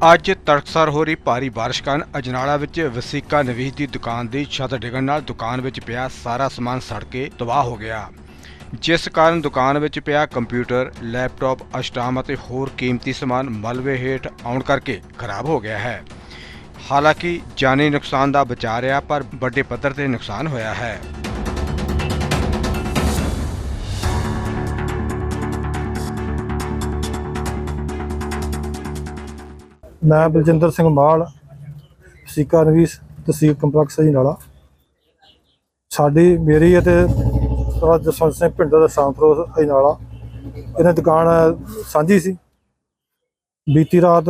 ਅੱਜ ਤੜਕਸਾਰ ਹੋ ਰਹੀ ਭਾਰੀ ਬਾਰਿਸ਼ ਕਾਰਨ ਅਜਨਾਲਾ ਵਿੱਚ ਵਸੀਕਾ ਨਵੀਸ ਦੀ ਦੁਕਾਨ ਦੀ ਛੱਤ ਡਿੱਗਣ ਨਾਲ ਦੁਕਾਨ ਵਿੱਚ ਪਿਆ ਸਾਰਾ ਸਮਾਨ ਸੜ ਕੇ ਤਬਾਹ ਹੋ ਗਿਆ। ਜਿਸ ਕਾਰਨ ਦੁਕਾਨ ਵਿੱਚ ਪਿਆ ਕੰਪਿਊਟਰ, ਲੈਪਟਾਪ, ਅਸ਼ਟਾਮ ਅਤੇ ਹੋਰ ਕੀਮਤੀ ਸਮਾਨ ਮਲਬੇ ਹੇਠ ਆਉਣ ਕਰਕੇ ਖਰਾਬ ਹੋ ਗਿਆ ਹੈ। ਹਾਲਾਂਕਿ ਜਾਨੀ ਨੁਕਸਾਨ ਦਾ ਬਚਾ ਰਿਹਾ, ਪਰ ਵੱਡੇ ਪੱਧਰ ਤੇ ਨੁਕਸਾਨ ਹੋਇਆ ਹੈ। ਮੈਂ ਬਲਜਿੰਦਰ ਸਿੰਘ ਮਾਲ ਸੀਕਾ ਨਵੀਸ ਤਹਿਸੀਲ ਕੰਪਲੈਕਸ ਅਜਨਾਲਾ ਸਾਡੀ ਮੇਰੀ ਅਤੇ ਰਾਜ ਜਸਵੰਤ ਸਿੰਘ ਭਿੰਡਰ ਦਾ ਸਾਂਪਰੋਸ ਅਜਨਾਲਾ ਇਹਨਾਂ ਦੁਕਾਨ ਸਾਂਝੀ ਸੀ। ਬੀਤੀ ਰਾਤ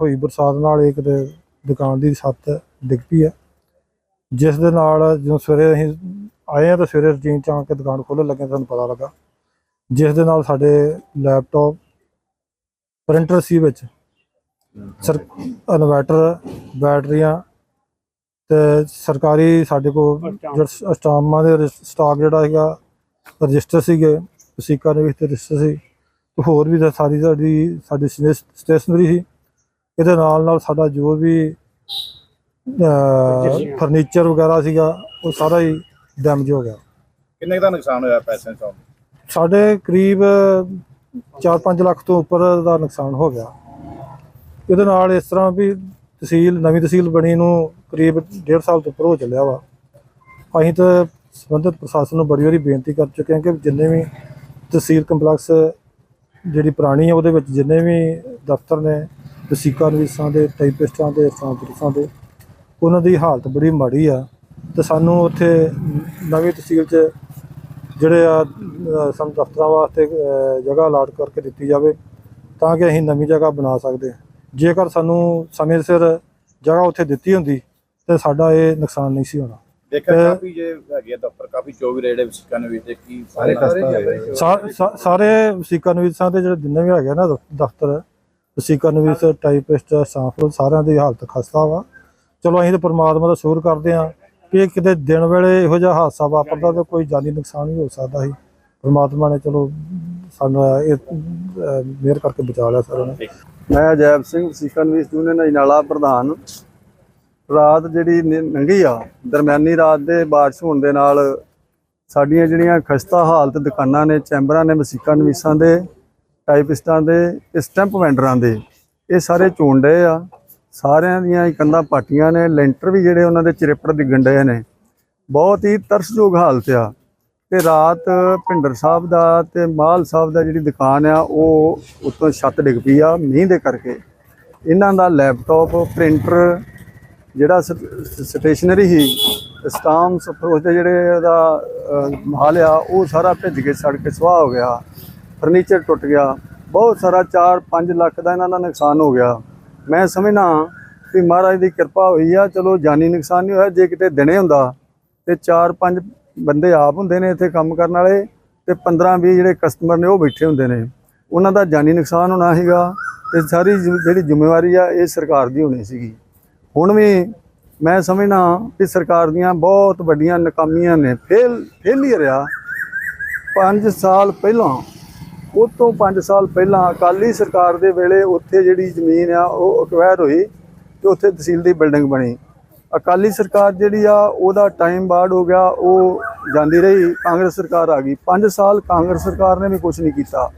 ਹੋਈ ਬਰਸਾਤ ਨਾਲ ਇੱਕ ਤੇ ਦੁਕਾਨ ਦੀ ਛੱਤ ਡਿੱਗ ਪਈ ਹੈ। ਜਿਸ ਦੇ ਨਾਲ ਜਦੋਂ ਸਵੇਰੇ ਅਸੀਂ ਆਏ ਆ ਤਾਂ ਸਵੇਰੇ ਰਜੀਨ ਚ ਆ ਕੇ ਦੁਕਾਨ ਖੋਲ੍ਹਣ ਲੱਗੇ ਤੁਹਾਨੂੰ ਪਤਾ ਲੱਗਾ। ਜਿਸ ਦੇ ਨਾਲ ਸਾਡੇ ਲੈਪਟਾਪ ਪ੍ਰਿੰਟਰ ਸੀ ਵਿੱਚ। ਸਰ ਇਨਵਰਟਰ ਬੈਟਰੀਆਂ ਤੇ ਸਰਕਾਰੀ ਸਾਡੇ ਕੋਲ ਜਿਹੜਾ ਸਟਾਮਾਂ ਦੇ ਸਟਾਕ ਜਿਹੜਾ ਹੈਗਾ ਰਜਿਸਟਰ ਸੀਗੇ ਵਸੀਕਾ ਦੇ ਵਿੱਚ ਤੇ ਰਜਿਸਟਰ ਸੀ। ਤੇ ਹੋਰ ਵੀ ਤਾਂ ਸਾਰੀ ਸਾਡੀ ਸਾਡੀ ਸਟੇਸ਼ਨਰੀ ਸੀ। ਇਹਦੇ ਨਾਲ ਨਾਲ ਸਾਡਾ ਜੋ ਵੀ ਫਰਨੀਚਰ। ਵਗੈਰਾ ਸੀਗਾ ਉਹ ਸਾਰਾ ਹੀ ਡੈਮੇਜ ਹੋ ਗਿਆ। ਕਿੰਨੇ ਦਾ ਨੁਕਸਾਨ ਹੋਇਆ ਪੈਸੇ ਚੋਂ ਸਾਡੇ ਕਰੀਬ 4-5 ਲੱਖ ਤੋਂ ਉੱਪਰ ਦਾ ਨੁਕਸਾਨ ਹੋ ਗਿਆ। ਇਹਦੇ ਨਾਲ ਇਸ ਤਰ੍ਹਾਂ ਵੀ ਤਹਿਸੀਲ, ਨਵੀਂ ਤਹਿਸੀਲ ਬਣੀ ਨੂੰ ਕਰੀਬ 1.5 ਸਾਲ ਤੋਂ ਉੱਪਰ ਹੋ ਚੱਲਿਆ ਵਾ ਅਸੀਂ ਤਾਂ ਸੰਬੰਧਿਤ ਪ੍ਰਸ਼ਾਸਨ ਨੂੰ ਬੜੀ ਵਾਰੀ ਬੇਨਤੀ ਕਰ ਚੁੱਕੇ ਹਾਂ ਕਿ ਜਿੰਨੇ ਵੀ ਤਹਿਸੀਲ ਕੰਪਲੈਕਸ ਜਿਹੜੀ ਪੁਰਾਣੀ ਹੈ ਉਹਦੇ ਵਿੱਚ ਜਿੰਨੇ ਵੀ ਦਫ਼ਤਰ ਨੇ, ਵਸੀਕਾ ਨਵੀਸਾਂ ਦੇ, ਟਾਈਪਿਸਟਾਂ ਦੇ ਟ੍ਰਾਂਸਪੋਰਟਾਂ ਦੇ, ਉਹਨਾਂ ਦੀ ਹਾਲਤ ਬੜੀ ਮਾੜੀ ਆ ਤੇ ਸਾਨੂੰ ਉੱਥੇ ਨਵੀਂ ਤਹਿਸੀਲ 'ਚ ਜਿਹੜੇ ਆ ਸਾਨੂੰ ਦਫ਼ਤਰਾਂ ਵਾਸਤੇ ਜਗ੍ਹਾ ਅਲਾਟ ਕਰਕੇ ਦਿੱਤੀ ਜਾਵੇ ਤਾਂ ਕਿ ਅਸੀਂ ਨਵੀਂ ਜਗ੍ਹਾ ਬਣਾ ਸਕਦੇ ਹਾਂ। ਜੇਕਰ ਸਾਨੂੰ ਸਮੇਂ ਸਿਰ ਜਗ੍ਹਾ ਉੱਥੇ ਦਿੱਤੀ ਹੁੰਦੀ ਤੇ ਸਾਡਾ ਇਹ ਨੁਕਸਾਨ ਨਹੀਂ ਸੀ ਹੋਣਾ। ਦੇਖਿਆ ਤੇ- ਕਾਫੀ ਜੇ ਹੈਗੇ ਆ ਦਫ਼ਤਰ ਕਾਫੀ 24 ਰੇੜੇ ਵਿਸ਼ਕਾਂ ਨੇ ਵਿੱਚ ਕੀ ਸਾਰੇ ਸਾ- ਸਾ- ਸਾਰੇ ਵਸੀਕਾ ਨਵੀਸਾਂ ਦੇ ਜਿਹੜੇ ਜਿੰਨੇ ਵੀ ਹੈਗੇ ਨਾ ਦਫ਼- ਦਫ਼ਤਰ ਵਸੀਕਾ ਨਵੀਸ ਟਾਈਪਿਸਟ ਸਟਾਫ ਸਾਰਿਆਂ ਦੀ ਹਾਲਤ ਖਸਤਾ ਵਾ। ਚਲੋ ਅਸੀਂ ਤਾਂ ਪ੍ਰਮਾਤਮਾ ਦਾ ਸ਼ੁਕਰ ਕਰਦੇ ਹਾਂ ਕਿ ਕਿਤੇ ਦਿਨ ਵੇਲੇ ਇਹੋ ਜਿਹਾ ਹਾਦਸਾ ਵਾਪਰਦਾ ਤਾਂ ਕੋਈ ਜਾਨੀ ਨੁਕਸਾਨ ਵੀ ਹੋ ਸਕਦਾ ਸੀ। ਪਰਮਾਤਮਾ ਨੇ ਚਲੋ ਸਾਨੂੰ ਇਹ ਮਿਹਰ ਕਰਕੇ ਬਚਾ ਲਿਆ ਸਾਰਿਆਂ ਨੇ। ਮੈਂ ਅਜੈਬ ਸਿੰਘ ਸਿਕਨਵੀਸ ਯੂਨੀਅਨ ਅਜਨਾਲਾ ਪ੍ਰਧਾਨ। ਰਾਤ ਜਿਹੜੀ ਨ- ਲੰਘੀ ਆ, ਦਰਮਿਆਨੀ ਰਾਤ ਦੇ ਬਾਰਿਸ਼ ਹੋਣ ਦੇ ਨਾਲ ਸਾਡੀਆਂ ਜਿਹੜੀਆਂ ਖਸਤਾ ਹਾਲਤ ਦੁਕਾਨਾਂ ਨੇ, ਚੈਂਬਰਾਂ ਨੇ, ਵਸੀਕਾ ਨਵੀਸਾਂ ਦੇ, ਟਾਈਪਿਸਟਾਂ ਦੇ, ਤੇ ਸਟੈਂਪ ਵੈਂਡਰਾਂ ਦੇ, ਇਹ ਸਾਰੇ ਚੋਣ ਡਏ ਆ। ਸਾਰਿਆਂ ਦੀਆਂ ਕੰਧਾਂ ਪਾਟੀਆਂ ਨੇ, ਲੈਂਟਰ ਵੀ ਜਿਹੜੇ ਉਹਨਾਂ ਦੇ ਚਿਰੇਪੜ ਡਿੱਗਣ ਡਏ ਨੇ। ਬਹੁਤ ਹੀ ਤਰਸਯੋਗ ਹਾਲਤ ਆ। ਤੇ ਰਾਤ ਭਿੰਡਰ ਸਾਹਿਬ ਦਾ ਤੇ ਮਾਲ ਸਾਹਿਬ ਦਾ ਜਿਹੜੀ ਦੁਕਾਨ ਆ ਉਹ ਉੱਤੋਂ ਛੱਤ ਡਿੱਗ ਪਈ ਆ ਮੀਂਹ ਦੇ ਕਰਕੇ। ਇਹਨਾਂ ਦਾ ਲੈਪਟਾਪ ਪ੍ਰਿੰਟਰ ਜਿਹੜਾ ਸਟੇਸ਼ਨਰੀ ਹੀ ਸਟਾਮਸ ਅਪਰੋਚ ਦੇ ਜਿਹੜੇ ਉਹਦਾ ਅਹ, ਮਾਲ ਆ ਉਹ ਸਾਰਾ ਭਿੱਜ ਕੇ ਸੜ ਕੇ ਸਵਾਹ ਹੋ ਗਿਆ ਫਰਨੀਚਰ ਟੁੱਟ ਗਿਆ। ਬਹੁਤ ਸਾਰਾ 4-5 ਲੱਖ ਦਾ ਇਹਨਾਂ ਦਾ ਨੁਕਸਾਨ ਹੋ ਗਿਆ। ਮੈਂ ਸਮਝਣਾ ਵੀ ਮਹਾਰਾਜ ਦੀ ਕਿਰਪਾ ਹੋਈ ਆ ਚਲੋ ਜਾਨੀ ਨੁਕਸਾਨ ਨਹੀਂ ਹੋਇਆ ਜੇ ਕਿਤੇ ਦਿਨੇ ਹੁੰਦਾ ਤੇ 4-5 ਬੰਦੇ ਆਪ ਹੁੰਦੇ ਨੇ ਇੱਥੇ ਕੰਮ ਕਰਨ ਵਾਲੇ ਤੇ 15-20 ਜਿਹੜੇ ਕਸਟਮਰ ਨੇ ਉਹ ਬੈਠੇ ਹੁੰਦੇ ਨੇ। ਉਹਨਾਂ ਦਾ ਜਾਨੀ ਨੁਕਸਾਨ ਹੋਣਾ ਸੀਗਾ ਤੇ ਸਾਰੀ ਜਿਹੜੀ ਜ਼ਿੰਮੇਵਾਰੀ ਆ ਇਹ ਸਰਕਾਰ ਦੀ ਹੋਣੀ ਸੀਗੀ। ਹੁਣ ਵੀ ਮੈਂ ਸਮਝਣਾ ਕਿ ਸਰਕਾਰ ਦੀਆਂ ਬਹੁਤ ਵੱਡੀਆਂ ਨਾਕਾਮੀਆਂ ਨੇ। ਫੇਲ ਫੇਲੀਅਰ ਆ 5 ਸਾਲ ਪਹਿਲਾਂ, ਉਹ ਤੋਂ 5 ਸਾਲ ਪਹਿਲਾਂ ਅਕਾਲੀ ਸਰਕਾਰ ਦੇ ਵੇਲੇ ਉੱਥੇ ਜਿਹੜੀ ਜ਼ਮੀਨ ਆ ਉਹ ਅਕਵਾਇਰ ਹੋਈ ਤੇ ਉੱਥੇ ਤਹਿਸੀਲ ਦੀ ਬਿਲਡਿੰਗ ਬਣੀ। ਅਕਾਲੀ ਸਰਕਾਰ ਜਿਹੜੀ ਆ, ਉਹਦਾ ਟਾਈਮ ਬਾਅਦ ਹੋ ਗਿਆ, ਉਹ ਜਾਂਦੀ ਰਹੀ, ਕਾਂਗਰਸ ਸਰਕਾਰ ਆ ਗਈ। 5 ਸਾਲ ਕਾਂਗਰਸ ਸਰਕਾਰ ਨੇ ਵੀ ਕੁਝ ਨਹੀਂ ਕੀਤਾ।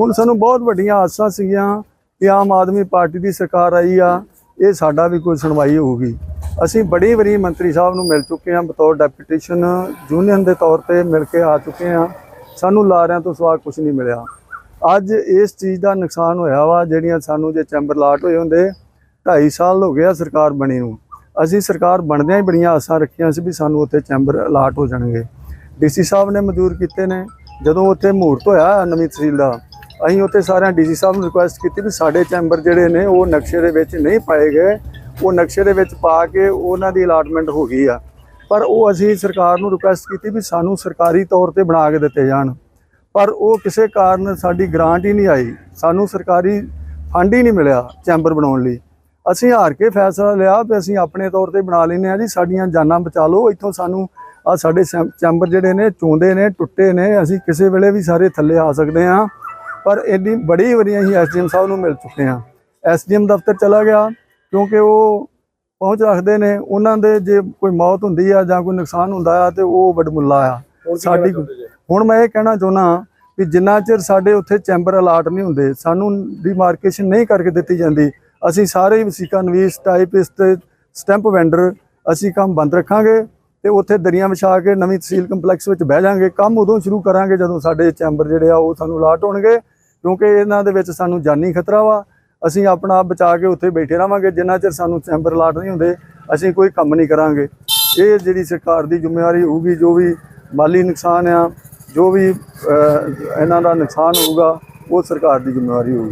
ਹੁਣ ਸਾਨੂੰ ਬਹੁਤ ਵੱਡੀਆਂ ਆਸਾਂ ਸੀਗੀਆਂ ਕਿ ਆਮ ਆਦਮੀ ਪਾਰਟੀ ਦੀ ਸਰਕਾਰ ਆਈ ਆ, ਇਹ ਸਾਡਾ ਵੀ ਕੋਈ ਸੁਣਵਾਈ ਹੋਊਗੀ। ਅਸੀਂ ਬੜੀ ਵਾਰੀ ਮੰਤਰੀ ਸਾਹਿਬ ਨੂੰ ਮਿਲ ਚੁੱਕੇ ਹਾਂ, ਬਤੌਰ ਡੈਪੂਟੇਸ਼ਨ ਯੂਨੀਅਨ ਦੇ ਤੌਰ ਤੇ ਮਿਲ ਕੇ ਆ ਚੁੱਕੇ ਹਾਂ। ਸਾਨੂੰ ਲਾਰਿਆਂ ਤੋਂ ਸਵਾ ਕੁਝ ਨਹੀਂ ਮਿਲਿਆ। ਅੱਜ ਇਸ ਚੀਜ਼ ਦਾ ਨੁਕਸਾਨ ਹੋਇਆ ਵਾ, ਜਿਹੜੀਆਂ ਸਾਨੂੰ ਜੇ ਚੈਂਬਰ ਲਾਟ ਹੋਏ ਹੁੰਦੇ 2.5 ਸਾਲ ਹੋ ਗਿਆ ਸਰਕਾਰ ਬਣੀ ਨੂੰ। ਅਸੀਂ ਸਰਕਾਰ ਬਣਦਿਆਂ ਹੀ ਬੜੀਆਂ ਆਸਾਂ ਰੱਖੀਆਂ ਸੀ ਵੀ ਸਾਨੂੰ ਉੱਥੇ ਚੈਂਬਰ ਅਲਾਟ ਹੋ ਜਾਣਗੇ। ਡੀਸੀ ਸਾਹਿਬ ਨੇ ਮਨਜ਼ੂਰ ਕੀਤੇ ਨੇ। ਜਦੋਂ ਉੱਥੇ ਮਹੂਰਤ ਹੋਇਆ ਨਵੀਂ ਤਹਿਸੀਲ ਦਾ, ਅਸੀਂ ਉੱਥੇ ਸਾਰਿਆਂ ਡੀਸੀ ਸਾਹਿਬ ਨੂੰ ਰਿਕੁਐਸਟ ਕੀਤੀ ਵੀ ਸਾਡੇ ਚੈਂਬਰ ਜਿਹੜੇ ਨੇ, ਉਹ ਨਕਸ਼ੇ ਦੇ ਵਿੱਚ ਨਹੀਂ ਪਾਏ ਗਏ। ਉਹ ਨਕਸ਼ੇ ਦੇ ਵਿੱਚ ਪਾ ਕੇ ਉਹਨਾਂ ਦੀ ਅਲਾਟਮੈਂਟ ਹੋ ਗਈ ਆ। ਪਰ ਉਹ ਅਸੀਂ ਸਰਕਾਰ ਨੂੰ ਰਿਕੁਐਸਟ ਕੀਤੀ ਵੀ ਸਾਨੂੰ ਸਰਕਾਰੀ ਤੌਰ ਤੇ ਬਣਾ ਕੇ ਦਿੱਤੇ ਜਾਣ। ਪਰ ਉਹ ਕਿਸੇ ਕਾਰਨ ਸਾਡੀ ਗ੍ਰਾਂਟ ਹੀ ਨਹੀਂ ਆਈ। ਸਾਨੂੰ ਸਰਕਾਰੀ ਫੰਡ ਹੀ ਨਹੀਂ ਮਿਲਿਆ ਚੈਂਬਰ ਬਣਾਉਣ ਲਈ। ਅਸੀਂ ਹਾਰ ਕੇ ਫੈਸਲਾ ਲਿਆ ਵੀ ਅਸੀਂ ਆਪਣੇ ਤੌਰ ਤੇ ਬਣਾ ਲੈਨੇ ਆ ਜੀ ਸਾਡੀਆਂ ਜਾਨਾਂ ਬਚਾ ਲਓ। ਇੱਥੋਂ ਸਾਨੂੰ ਆ ਸਾਡੇ ਚੈਂਬਰ ਜਿਹੜੇ ਨੇ ਚੋਂਦੇ ਨੇ ਟੁੱਟੇ ਨੇ ਅਸੀਂ ਕਿਸੇ ਵੇਲੇ ਵੀ ਸਾਰੇ ਥੱਲੇ ਆ ਸਕਦੇ ਆ ਪਰ ਇੰਨੀ ਬੜੀ ਵਾਰੀ ਅਸੀਂ ਐਸਡੀਐਮ ਸਾਹਿਬ ਨੂੰ ਮਿਲ ਚੁੱਕੇ ਆ ਐਸਡੀਐਮ ਦਫ਼ਤਰ ਚਲਾ ਗਿਆ ਕਿਉਂਕਿ ਉਹ ਪਹੁੰਚ ਰੱਖਦੇ ਨੇ। ਉਹਨਾਂ ਦੇ ਜੇ ਕੋਈ ਮੌਤ ਹੁੰਦੀ ਆ ਜਾਂ ਕੋਈ ਨੁਕਸਾਨ ਹੁੰਦਾ ਆ ਤੇ ਉਹ ਵਡਮੁੱਲਾ ਆ। ਸਾਡੀ ਹੁਣ ਮੈਂ ਇਹ ਕਹਿਣਾ ਚਾਹੁੰਦਾ ਕਿ ਜਿੰਨਾ ਚਿਰ ਸਾਡੇ ਉੱਥੇ ਚੈਂਬਰ ਅਲਾਟ ਨਹੀਂ ਹੁੰਦੇ ਸਾਨੂੰ ਡਿਮਾਰਕੇਸ਼ਨ ਨਹੀਂ ਕਰਕੇ ਦਿੱਤੀ ਜਾਂਦੀ ਅਸੀਂ ਸਾਰੇ ਵਸੀਕਾ ਨਵੀਸ ਟਾਈਪਿਸਟ ਸਟੈਂਪ ਵੈਂਡਰ ਅਸੀਂ ਕੰਮ ਬੰਦ ਰੱਖਾਂਗੇ ਤੇ ਉੱਥੇ ਦਰੀਆਂ ਵਿਛਾ ਕੇ ਨਵੀਂ ਤਹਿਸੀਲ ਕੰਪਲੈਕਸ ਵਿੱਚ ਬਹਿ ਜਾਾਂਗੇ। ਕੰਮ ਉਦੋਂ ਸ਼ੁਰੂ ਕਰਾਂਗੇ ਜਦੋਂ ਸਾਡੇ ਚੈਂਬਰ ਜਿਹੜੇ ਆ ਉਹ ਸਾਨੂੰ ਅਲਾਟ ਹੋਣਗੇ, ਕਿਉਂਕਿ ਇਹਨਾਂ ਦੇ ਵਿੱਚ ਸਾਨੂੰ ਜਾਨੀ ਖਤਰਾ ਵਾ। ਅਸੀਂ ਆਪਣਾ ਆਪ ਬਚਾ ਕੇ ਉੱਥੇ ਬੈਠੇ ਰਵਾਂਗੇ ਜਿੰਨਾ ਚਿਰ ਸਾਨੂੰ ਚੈਂਬਰ ਅਲਾਟ ਨਹੀਂ ਹੁੰਦੇ, ਅਸੀਂ ਕੋਈ ਕੰਮ ਨਹੀਂ ਕਰਾਂਗੇ। ਇਹ ਜਿਹੜੀ ਸਰਕਾਰ ਦੀ ਜ਼ਿੰਮੇਵਾਰੀ ਹੋਊਗੀ, ਜੋ ਵੀ ਮਾਲੀ ਨੁਕਸਾਨ ਆ, ਜੋ ਵੀ ਇਹਨਾਂ ਦਾ ਨੁਕਸਾਨ ਹੋਊਗਾ, ਉਹ ਸਰਕਾਰ ਦੀ ਜ਼ਿੰਮੇਵਾਰੀ ਹੋਊਗੀ।